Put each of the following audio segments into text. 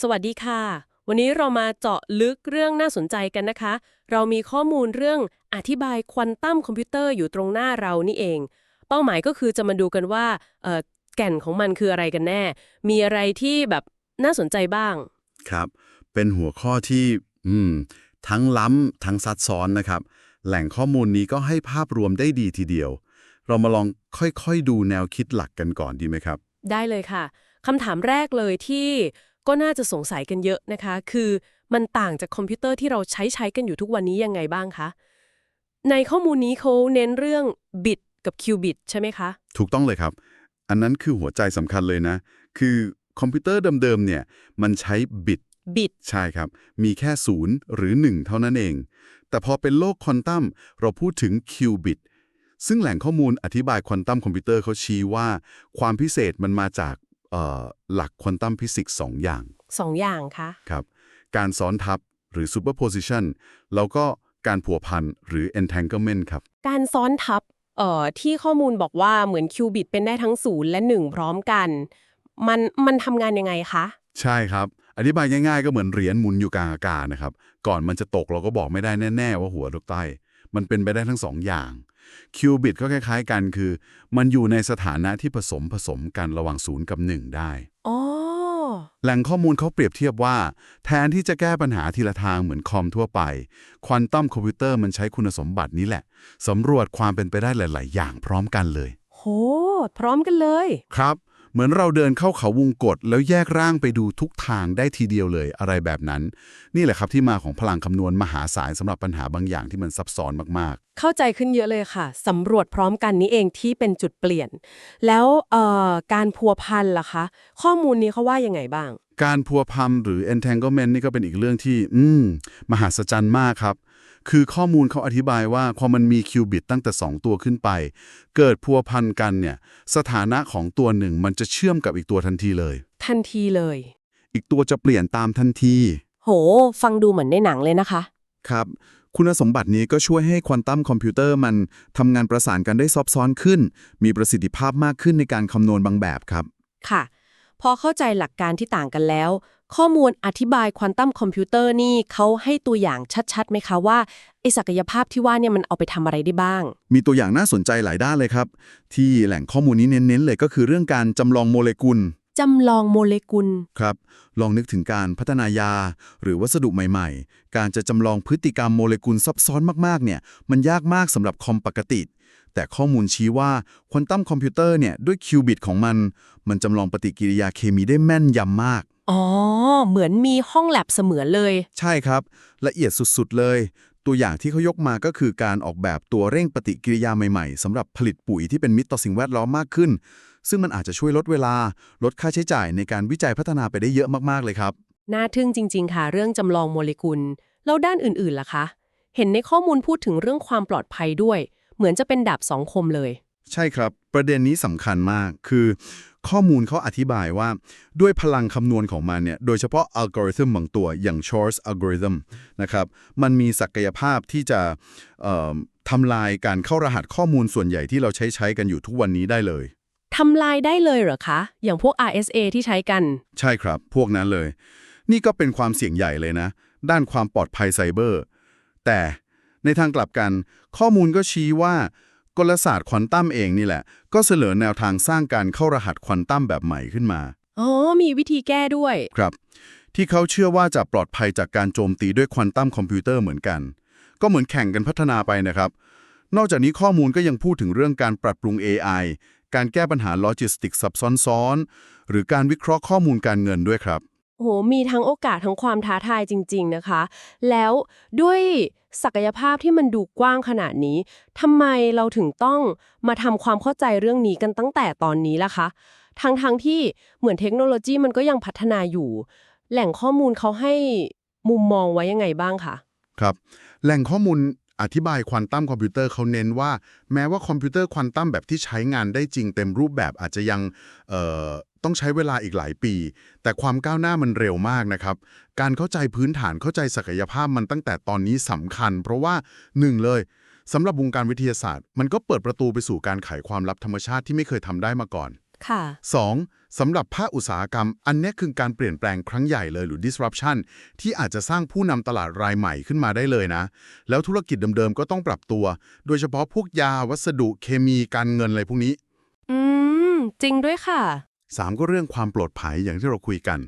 สวัสดีค่ะ วันนี้เรามาเจาะลึกเรื่องน่าสนใจกันนะคะ เรามีข้อมูลเรื่องอธิบายควอนตัมคอมพิวเตอร์อยู่ตรงหน้าเรานี่เอง เป้าหมายก็คือจะมาดูกันว่าเอ่อแก่นของมันคืออะไรกันแน่ มีอะไรที่แบบน่าสนใจบ้าง ครับ เป็นหัวข้อที่อืมทั้งล้ำทั้งซับซ้อนนะครับ แหล่งข้อมูลนี้ก็ให้ภาพรวมได้ดีทีเดียว เรามาลองค่อยๆดูแนวคิดหลักกันก่อนดีไหมครับ ได้เลยค่ะคำถามแรกเลยที่ ก็น่าจะสงสัยกันเยอะนะคะ คือมันต่างจากคอมพิวเตอร์ที่เราใช้ใช้กันอยู่ทุกวันนี้ยังไงบ้างคะ ในข้อมูลนี้เขาเน้นเรื่องบิตกับคิวบิตใช่ไหมคะ ถูกต้องเลยครับ อันนั้นคือหัวใจสำคัญเลยนะ คือคอมพิวเตอร์เดิมๆเนี่ย มันใช้บิต บิต ใช่ครับ มีแค่0หรือ 1 เท่านั้นเอง แต่พอเป็นโลกควอนตัมเราพูดถึงคิวบิตซึ่งแหล่งข้อมูลอธิบายควอนตัมคอมพิวเตอร์เขาชี้ว่า ความพิเศษมันมาจากเอ่อ หลักควอนตัมฟิสิกส์สองอย่างสองอย่างคะครับ การซ้อนทับหรือ superposition แล้วก็การผัวพันหรือ entanglement ครับ การซ้อนทับเอ่อที่ข้อมูลบอกว่าเหมือนคิวบิตเป็นได้ทั้งศูนย์และหนึ่งพร้อมกัน มันมันทำงานยังไงคะ ใช่ครับ อธิบายง่ายๆ ก็เหมือนเหรียญหมุนอยู่กลางอากาศนะครับ ก่อนมันจะตกเราก็บอกไม่ได้แน่ ๆ ว่าหัวหรือใต้ มันเป็นไปได้ทั้งสองอย่าง คิวบิตก็คล้ายๆกันคือ มันอยู่ในสถานะที่ผสมผสมกันระหว่างศูนย์กับหนึ่งได้ อ๋อ แหล่งข้อมูลเขาเปรียบเทียบว่า แทนที่จะแก้ปัญหาทีละทางเหมือนคอมทั่วไป ควอนตัมคอมพิวเตอร์มันใช้คุณสมบัตินี้แหละสำรวจความเป็นไปได้หลาย ๆ อย่างพร้อมกันเลย โห พร้อมกันเลย ครับ เหมือนเราเดินเข้าเขาวงกฏแล้วแยกร่างไปดูทุกทางได้ทีเดียวเลยอะไรแบบนั้น นี่แหละครับที่มาของพลังคำนวณมหาศาลสำหรับปัญหาบางอย่างที่มันซับซ้อนมากเข้าใจขึ้นเยอะเลยค่ะสำรวจพร้อมกันนี้เองที่เป็นจุดเปลี่ยน แล้วเอ่อการพัวพันล่ะคะ ข้อมูลนี้เขาว่ายังไงบ้างๆการพัวพันหรือ entanglement นี่ก็เป็นอีกเรื่องที่ อืม มหัศจรรย์มากครับ คือข้อมูลเขาอธิบายว่าพอมันมีคิวบิตตั้งแต่ 2 ตัวขึ้นไป เกิดพัวพันกันเนี่ย สถานะของตัวหนึ่งมันจะเชื่อมกับอีกตัวทันทีเลย ทันทีเลย อีกตัวจะเปลี่ยนตามทันที โห ฟังดูเหมือนในหนังเลยนะคะ ครับ คุณสมบัตินี้ก็ช่วยให้ควอนตัมคอมพิวเตอร์มันทำงานประสานกันได้ซับซ้อนขึ้น มีประสิทธิภาพมากขึ้นในการคำนวณบางแบบครับ ค่ะ พอเข้าใจหลักการที่ต่างกันแล้ว ข้อมูลอธิบายควอนตัมคอมพิวเตอร์นี่เขาให้ตัวอย่างชัดๆไหมคะว่าไอศักยภาพที่ว่าเนี่ยมันเอาไปทำอะไรได้บ้าง มีตัวอย่างน่าสนใจหลายด้านเลยครับ ที่แหล่งข้อมูลนี้เน้นๆเลยก็คือเรื่องการจำลองโมเลกุล จำลองโมเลกุล ครับ ลองนึกถึงการพัฒนายา หรือวัสดุใหม่ๆ การจะจำลองพฤติกรรมโมเลกุลซับซ้อนมากๆ เนี่ย มันยากมากสำหรับคอมปกติ แต่ข้อมูลชี้ว่าควอนตัมคอมพิวเตอร์เนี่ย ด้วยคิวบิตของมัน มันจำลองปฏิกิริยาเคมีได้แม่นยำมาก อ๋อ เหมือนมีห้องแลบเสมือนเลย ใช่ครับ ละเอียดสุดๆ เลย ตัวอย่างที่เขายกมาก็คือการออกแบบตัวเร่งปฏิกิริยาใหม่ๆสำหรับผลิตปุ๋ยที่เป็นมิตรต่อสิ่งแวดล้อมมากขึ้น ซึ่งมันอาจจะช่วยลดเวลา ลดค่าใช้จ่ายในการวิจัยพัฒนาไปได้เยอะมากๆเลยครับ น่าทึ่งจริง ๆ ค่ะ เรื่องจำลองโมเลกุล แล้วด้านอื่นๆล่ะคะ เห็นในข้อมูลพูดถึงเรื่องความปลอดภัยด้วย เหมือนจะเป็นดาบสองคมเลย ใช่ครับ ประเด็นนี้สำคัญมาก คือ ข้อมูลเขาอธิบายว่า ด้วยพลังคำนวณของมันเนี่ย โดยเฉพาะอัลกอริทึมบางตัวอย่าง Shor's algorithm นะครับ มันมีศักยภาพที่จะเอ่อทำลายการเข้ารหัสข้อมูลส่วนใหญ่ที่เราใช้ใช้กันอยู่ทุกวันนี้ได้เลย ทำลายได้เลยเหรอคะ อย่างพวก RSA ที่ใช้กัน ใช่ครับ พวกนั้นเลย นี่ก็เป็นความเสี่ยงใหญ่เลยนะ ด้านความปลอดภัยไซเบอร์ แต่ในทางกลับกัน ข้อมูลก็ชี้ว่ากลศาสตร์ควอนตัมเองนี่แหละ ก็เสนอแนวทางสร้างการเข้ารหัสควอนตัมแบบใหม่ขึ้นมา อ๋อ มีวิธีแก้ด้วย ครับ ที่เขาเชื่อว่าจะปลอดภัยจากการโจมตีด้วยควอนตัมคอมพิวเตอร์เหมือนกัน ก็เหมือนแข่งกันพัฒนาไปนะครับ นอกจากนี้ข้อมูลก็ยังพูดถึงเรื่องการปรับปรุง AI การแก้ปัญหาโลจิสติกซับซ้อนๆ หรือการวิเคราะห์ข้อมูลการเงินด้วยครับโอ้โห มีทั้งโอกาสทั้งความท้าทายจริง ๆ นะคะ แล้วด้วยศักยภาพที่มันดูกว้างขนาดนี้ทำไมเราถึงต้องมาทำความเข้าใจเรื่องนี้กันตั้งแต่ตอนนี้ล่ะคะ ทั้งๆทที่เหมือนเทคโนโลยีมันก็ยังพัฒนาอยู่ แหล่งข้อมูลเขาให้มุมมองไว้ยังไงบ้างคะ ครับ แหล่งข้อมูล อธิบายควอนตัมคอมพิวเตอร์เขาเน้นว่า แม้ว่าคอมพิวเตอร์ควอนตัมแบบที่ใช้งานได้จริงเต็มรูปแบบอาจจะยังต้องใช้เวลาอีกหลายปี แต่ความก้าวหน้ามันเร็วมากนะครับ การเข้าใจพื้นฐานเข้าใจศักยภาพมันตั้งแต่ตอนนี้สำคัญ เพราะว่าหนึ่งเลยสำหรับวงการวิทยาศาสตร์ มันก็เปิดประตูไปสู่การไขความลับธรรมชาติที่ไม่เคยทำได้มาก่อน ค่ะ 2. สำหรับภาคอุตสาหกรรม อันเนี้ยคือการเปลี่ยนแปลงครั้งใหญ่เลยหรือ disruption ที่อาจจะสร้างผู้นำตลาดรายใหม่ขึ้นมาได้เลยนะ แล้วธุรกิจเดิมๆก็ต้องปรับตัว โดยเฉพาะพวกยาวัสดุเคมีการเงินอะไรพวกนี้ อืม จริงด้วยค่ะ 3 ก็เรื่องความปลอดภัยอย่างที่เราคุยกัน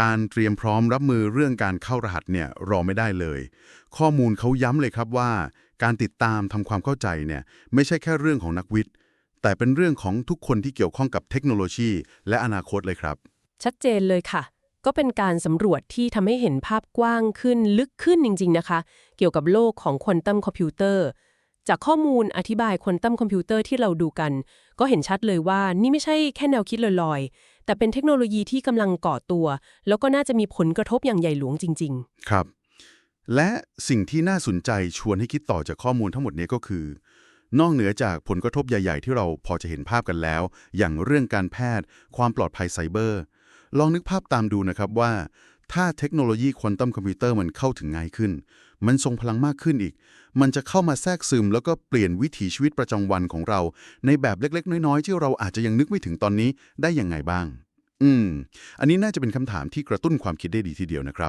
การเตรียมพร้อมรับมือเรื่องการเข้ารหัสเนี่ยรอไม่ได้เลย ข้อมูลเขาย้ำเลยครับว่า การติดตามทำความเข้าใจเนี่ยไม่ใช่แค่เรื่องของนักวิทย์ แต่เป็นเรื่องของทุกคนที่เกี่ยวข้องกับเทคโนโลยี และอนาคตเลยครับ ชัดเจนเลยค่ะ ก็เป็นการสำรวจที่ทำให้เห็นภาพกว้างขึ้นลึกขึ้นจริง ๆ นะคะ เกี่ยวกับโลกของควอนตัมคอมพิวเตอร์จากข้อมูลอธิบายควอนตัมคอมพิวเตอร์ที่เราดูกัน ก็เห็นชัดเลยว่านี่ไม่ใช่แค่แนวคิดลอยๆ แต่เป็นเทคโนโลยีที่กำลังก่อตัว แล้วก็น่าจะมีผลกระทบอย่างใหญ่หลวงจริงครับ และสิ่งที่น่าสนใจชวนให้คิดต่อจากข้อมูลทั้งหมดนี้ก็คือ นอกเหนือจากผลกระทบใหญ่ ๆ ที่เราพอจะเห็นภาพกันแล้ว อย่างเรื่องการแพทย์ ความปลอดภัยไซเบอร์ ลองนึกภาพตามดูนะครับว่า ถ้าเทคโนโลยีควอนตัมคอมพิวเตอร์มันเข้าถึงง่ายขึ้น มันทรงพลังมากขึ้นอีก มันจะเข้ามาแทรกซึม แล้วก็เปลี่ยนวิถีชีวิตประจำวันของเรา ในแบบเล็ก ๆ น้อยๆที่เราอาจจะยังนึกไม่ถึงตอนนี้ได้ยังไงบ้าง อืม อันนี้น่าจะเป็นคำถามที่กระตุ้นความคิดได้ดีทีเดียวนะครับ